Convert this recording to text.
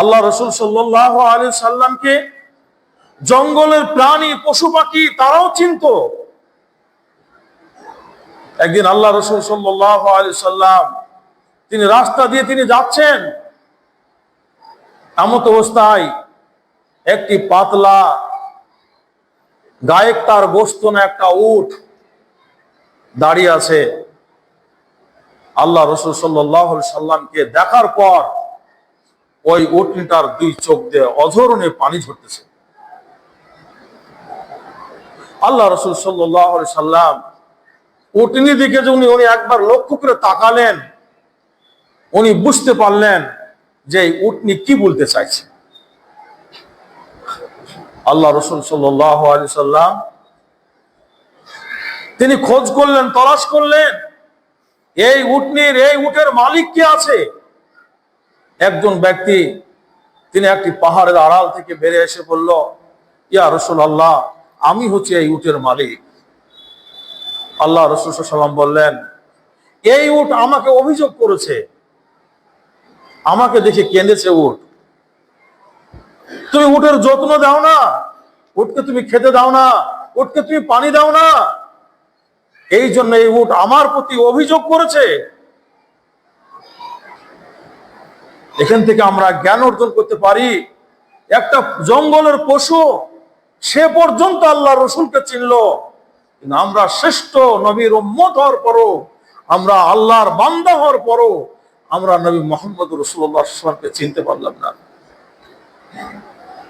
আল্লাহ রসুল সাল্লাহ আলী সাল্লামকে জঙ্গলের প্রাণী, পশু পাখি তারাও চিনত। একদিন আল্লাহ রসুল সাল্লাহ আলী সাল্লাম তিনি রাস্তা দিয়ে তিনি যাচ্ছেন। এমত অবস্থায় একটি পাতলা গায়েক তার গোস্ত না একটা উঠ দাঁড়িয়ে আছে। আল্লাহ রসুল সাল্লাহ সাল্লামকে দেখার পর ওই উটনিটার দুই চোখ দিয়ে অধরণে পানি ঝরতেছে। আল্লাহ রসুল সাল্লাহ সাল্লাম উটনি দিকে যখন উনি একবার লক্ষ্য করে তাকালেন, উনি বুঝতে পারলেন যে উটনি কি বলতে চাইছে। আল্লাহ রসুল সাল্লাহ আলি সাল্লাম তিনি খোঁজ করলেন, তলাশ করলেন, এই উটনির, এই উটের মালিক কে আছে? একজন ব্যক্তি, তিনি একটি পাহাড়ের আড়াল থেকে বেড়ে এসে বলল, ইয়া রসুল আল্লাহ আমি হচ্ছি এই উটের মালিক। আল্লাহ রসুল সাল্লাম বললেন, এই উট আমাকে অভিযোগ করেছে। আমাকে দেখে কেঁদেছে উট। তুমি উটের যত্ন দাও না, উটকে তুমি খেতে দাও না, উটকে তুমি পানি দাও না। এই জন্য এই উট আমার প্রতি অভিযোগ করেছে। এখান থেকে আমরা জ্ঞান অর্জন করতে পারি। একটা জঙ্গলের পশু, সে পর্যন্ত আল্লাহ রসুলকে চিনল। কিন্তু আমরা শ্রেষ্ঠ নবীর উম্মত হওয়ার পরও, আমরা আল্লাহর বান্দা হওয়ার পরও, আমরা নবী মোহাম্মদ রসুল্লাহ চিনতে পারলাম না।